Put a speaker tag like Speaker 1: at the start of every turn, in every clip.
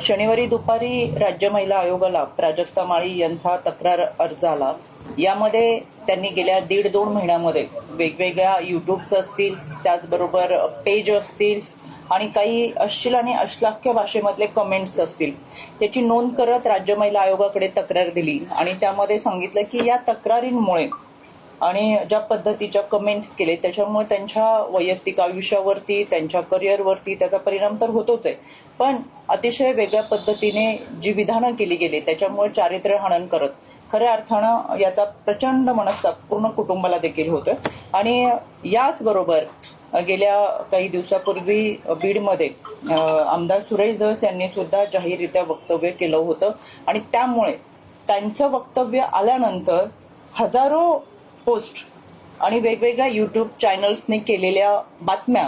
Speaker 1: शनिवारी दुपारी राज्य महिला आयोगाला प्राजक्ता माळी यांचा तक्रार अर्ज आला. यामध्ये त्यांनी गेल्या दीड दोन महिन्यामध्ये वेगवेगळ्या युट्यूब्स असतील त्याचबरोबर पेज असतील आणि काही अश्लील आणि अश्लाख्य भाषेमधले कमेंट्स असतील. त्याची नोंद करत राज्य महिला आयोगाकडे तक्रार दिली आणि त्यामध्ये सांगितलं की या तक्रारींमुळे आणि ज्या पद्धतीच्या कमेंट्स केले त्याच्यामुळे त्यांच्या वैयक्तिक आयुष्यावरती त्यांच्या करिअरवरती त्याचा परिणाम तर होतोच आहे पण अतिशय वेगळ्या पद्धतीने जी विधानं केली गेली त्याच्यामुळे चारित्र्य हनन करत खऱ्या अर्थानं याचा प्रचंड मनस्ताप पूर्ण कुटुंबाला देखील होतोय. आणि याचबरोबर गेल्या काही दिवसापूर्वी बीडमध्ये आमदार सुरेश धस यांनी सुद्धा जाहीररित्या वक्तव्य केलं होतं. आणि त्यामुळे त्यांचं वक्तव्य आल्यानंतर हजारो पोस्ट आणि वेगवेगळ्या युट्यूब चॅनल्सने केलेल्या बातम्या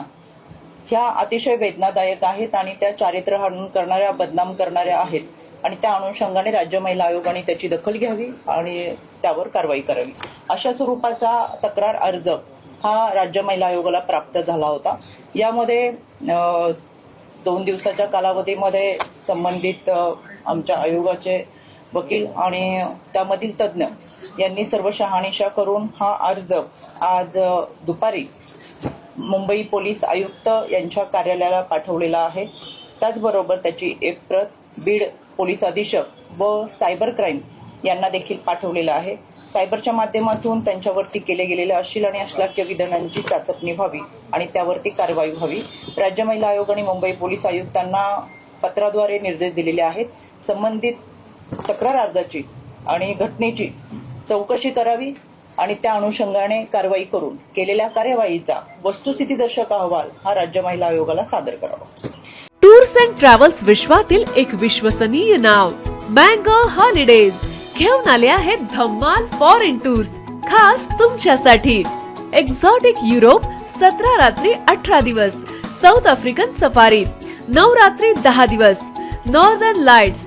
Speaker 1: ह्या अतिशय वेदनादायक आहेत आणि त्या चारित्र्य हनन करणाऱ्या बदनाम करणाऱ्या आहेत. आणि त्या अनुषंगाने राज्य महिला आयोगाने त्याची दखल घ्यावी आणि त्यावर कारवाई करावी. अशा स्वरूपाचा तक्रार अर्ज हा राज्य महिला आयोगाला प्राप्त झाला होता. यामध्ये दोन दिवसाच्या कालावधीमध्ये संबंधित आमच्या आयोगाचे वकील आणि त्यामधील तज्ज्ञ यांनी सर्व शहानिशा करून हा अर्ज आज दुपारी मुंबई पोलीस आयुक्त यांच्या कार्यालयाला पाठवलेला आहे. त्याचबरोबर त्याची एक प्रत बीड पोलीस अधीक्षक व सायबर क्राईम यांना देखील पाठवलेला आहे. सायबरच्या माध्यमातून त्यांच्यावरती केले गेलेल्या अश्लील आणि अश्लाघ्य विधानांची चाचपणी व्हावी आणि त्यावरती कारवाई व्हावी. राज्य महिला आयोग आणि मुंबई पोलीस आयुक्तांना पत्राद्वारे निर्देश दिलेले आहेत. संबंधित तक्रार अर्जाची आणि घटनेची चौकशी करावी आणि त्या अनुषंगाने कारवाई करून केलेल्या कार्यवाहीचा वस्तुस्थितीदर्शक अहवाल हा राज्य महिला आयोगाला सादर करावा.
Speaker 2: टूर्स अँड ट्रॅव्हल्स विश्वातील एक विश्वसनीय नाव मँगो हॉलिडेज. घेऊन आले आहेत धम्माल फॉरेन टूर्स खास तुमच्यासाठी. एक्झॉटिक युरोप सतरा रात्री अठरा दिवस. साऊथ आफ्रिकन सफारी नऊ रात्री दहा दिवस. Northern lights